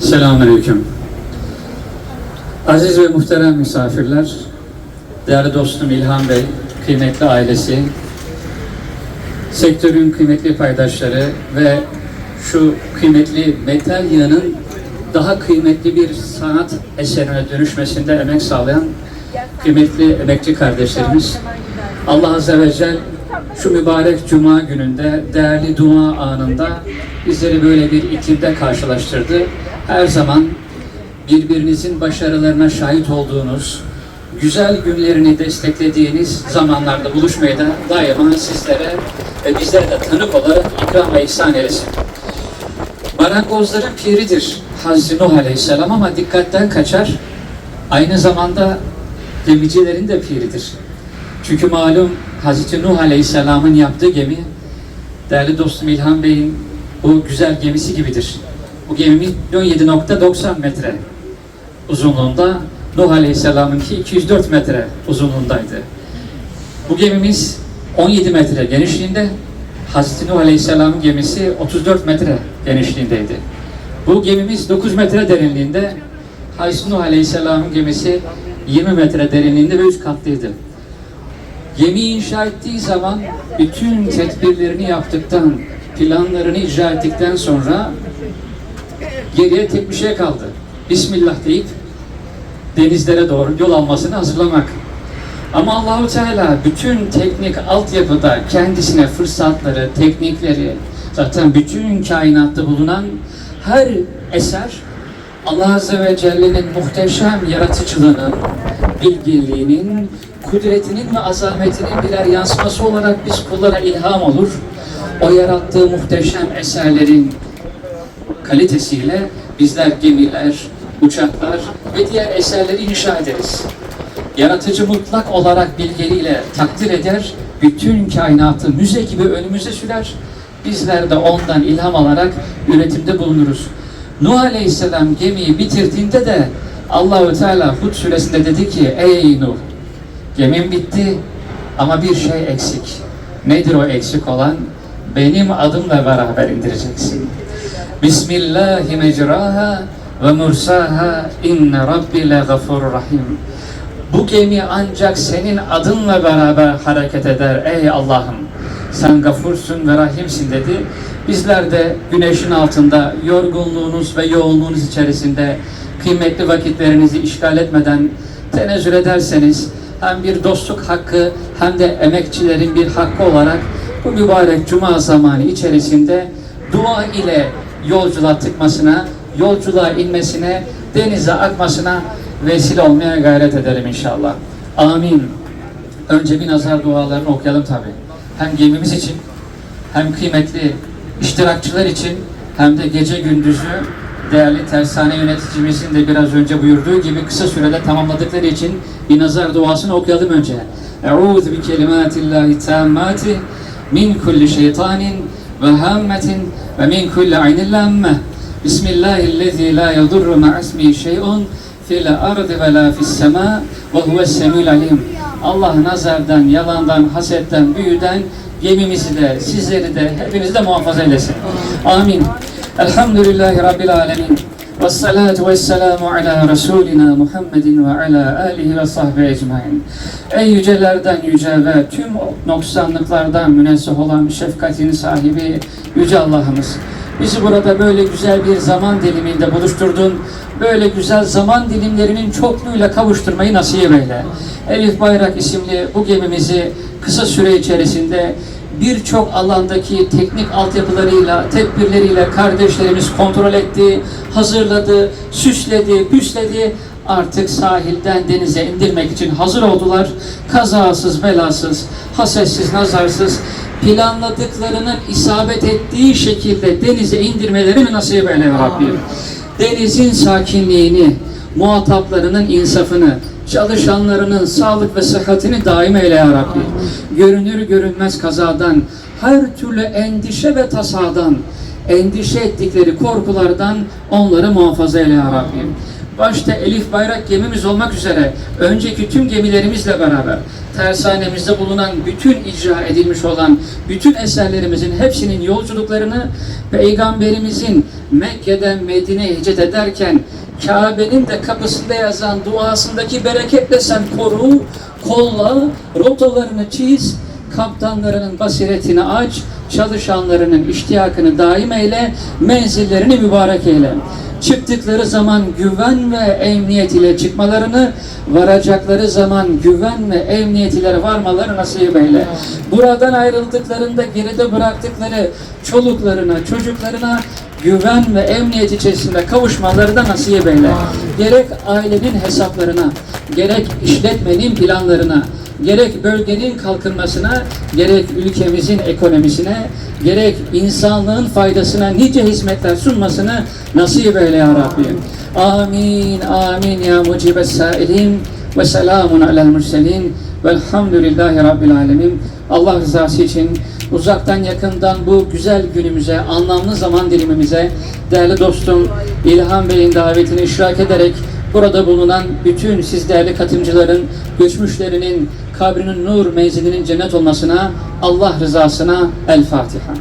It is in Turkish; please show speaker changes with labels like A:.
A: Selamünaleyküm. Aziz ve muhterem misafirler, değerli dostum İlhan Bey, kıymetli ailesi, sektörün kıymetli paydaşları ve şu kıymetli metal yığının daha kıymetli bir sanat eserine dönüşmesinde emek sağlayan kıymetli emekçi kardeşlerimiz. Allah Azze ve Celle şu mübarek cuma gününde, değerli dua anında bizleri böyle bir iklimde karşılaştırdı. Her zaman birbirinizin başarılarına şahit olduğunuz, güzel günlerini desteklediğiniz zamanlarda buluşmaya da daima sizlere ve bizlere de tanık olarak ikram ve ihsan eylesin. Marangozların piridir Hazreti Nuh Aleyhisselam ama dikkatten kaçar. Aynı zamanda gemicilerin de piridir. Çünkü malum Hazreti Nuh Aleyhisselam'ın yaptığı gemi değerli dostum İlhan Bey'in bu güzel gemisi gibidir. Bu gemi 17.90 metre uzunluğunda, Nuh Aleyhisselam'ınki 204 metre uzunluğundaydı. Bu gemimiz 17 metre genişliğinde, Hazreti Nuh Aleyhisselam'ın gemisi 34 metre genişliğindeydi. Bu gemimiz 9 metre derinliğinde, Hazreti Nuh Aleyhisselam'ın gemisi 20 metre derinliğinde ve 3 katlıydı. Gemi inşa ettiği zaman bütün tedbirlerini yaptıktan, planlarını icra ettikten sonra geriye tek bir şey kaldı. Bismillah deyip denizlere doğru yol almasını hazırlamak. Ama Allahu Teala bütün teknik altyapıda kendisine fırsatları, teknikleri, zaten bütün kainatta bulunan her eser Allah Azze ve Celle'nin muhteşem yaratıcılığının, bilgiliğinin, kudretinin ve azametinin birer yansıması olarak biz kullara ilham olur. O yarattığı muhteşem eserlerin kalitesiyle bizler gemiler, uçaklar ve diğer eserleri inşa ederiz. Yaratıcı mutlak olarak bilgeliğiyle takdir eder, bütün kainatı müze gibi önümüze sürer. Bizler de ondan ilham alarak üretimde bulunuruz. Nuh Aleyhisselam gemiyi bitirdiğinde de Allahü Teala Hud suresinde dedi ki ey Nuh gemin bitti ama bir şey eksik. Nedir o eksik olan? Benim adımla beraber indireceksin. Bismillahi mecraha ve mursaha inne rabbi le gafurur rahim. Bu gemi ancak senin adınla beraber hareket eder ey Allah'ım. Sen gafursun ve rahimsin dedi. Bizler de güneşin altında yorgunluğunuz ve yoğunluğunuz içerisinde kıymetli vakitlerinizi işgal etmeden tenezzül ederseniz hem bir dostluk hakkı hem de emekçilerin bir hakkı olarak bu mübarek cuma zamanı içerisinde dua ile yolculuğa tıkmasına, yolculuğa inmesine, denize akmasına vesile olmaya gayret edelim inşallah. Amin. Önce bir nazar dualarını okuyalım tabi. Hem gemimiz için, hem kıymetli iştirakçılar için, hem de gece gündüzü değerli tersane yöneticimizin de biraz önce buyurduğu gibi kısa sürede tamamladıkları için bir nazar duasını okuyalım önce. Eûzu bi kelimatillahi tammati min kulli şeytanin ve hammetin ve min kulli aynin lamme. Bismillahillezî la yadurru ma'asmihi şey'un fil ardı ve la fis sema ve huves alim. Allah nazardan, yalandan, hasetten, büyüden gemimizi de, sizleri de, hepinizi de muhafaza eylesin. Amin. Elhamdülillahi Rabbil alemin. Ve salatu ve selamu ala Resulina Muhammedin ve ala alihi ve sahbihi ecmain. Ey yücelerden yüce ve tüm noksanlıklardan münezzeh olan şefkatin sahibi Yüce Allah'ımız. Bizi burada böyle güzel bir zaman diliminde buluşturdun. Böyle güzel zaman dilimlerinin çokluğuyla kavuşturmayı nasip eyle. Elif Bayrak isimli bu gemimizi kısa süre içerisinde birçok alandaki teknik altyapılarıyla, tedbirleriyle kardeşlerimiz kontrol etti, hazırladı, süsledi, püsledi. Artık sahilden denize indirmek için hazır oldular. Kazasız, belasız, hasetsiz, nazarsız planladıklarının isabet ettiği şekilde denize indirmelerini nasip eyle Rabbim. Denizin sakinliğini, muhataplarının insafını, çalışanlarının sağlık ve sıhhatini daim eyle ya Rabbi. Görünür görünmez kazadan, her türlü endişe ve tasadan, endişe ettikleri korkulardan onları muhafaza eyle ya Rabbi. başta Elif Bayrak gemimiz olmak üzere önceki tüm gemilerimizle beraber tersanemizde bulunan bütün icra edilmiş olan bütün eserlerimizin hepsinin yolculuklarını Peygamberimizin Mekke'den Medine'ye hicret ederken Kabe'nin de kapısında yazan duasındaki bereketle sen koru, kolla, rotalarını çiz, kaptanlarının basiretini aç, çalışanlarının iştiyakını daim eyle, menzillerini mübarek eyle. Çıktıkları zaman güven ve emniyet ile çıkmalarını, varacakları zaman güven ve emniyet ile varmaları nasip eyle. Buradan ayrıldıklarında geride bıraktıkları çoluklarına, çocuklarına güven ve emniyet içerisinde kavuşmaları da nasip eyle. Gerek ailenin hesaplarına, gerek işletmenin planlarına, gerek bölgenin kalkınmasına, gerek ülkemizin ekonomisine, gerek insanlığın faydasına nice hizmetler sunmasını nasip eyle ya Rabbi. Amin, amin ya mucibes sailin ve selamun alel murselin velhamdülillahi rabbil alemin. Allah rızası için uzaktan yakından bu güzel günümüze, anlamlı zaman dilimimize değerli dostum İlhan Bey'in davetini iştirak ederek burada bulunan bütün siz değerli katılımcıların, göçmüşlerinin kabrinin nur menzilinin cennet olmasına, Allah rızasına El Fatiha.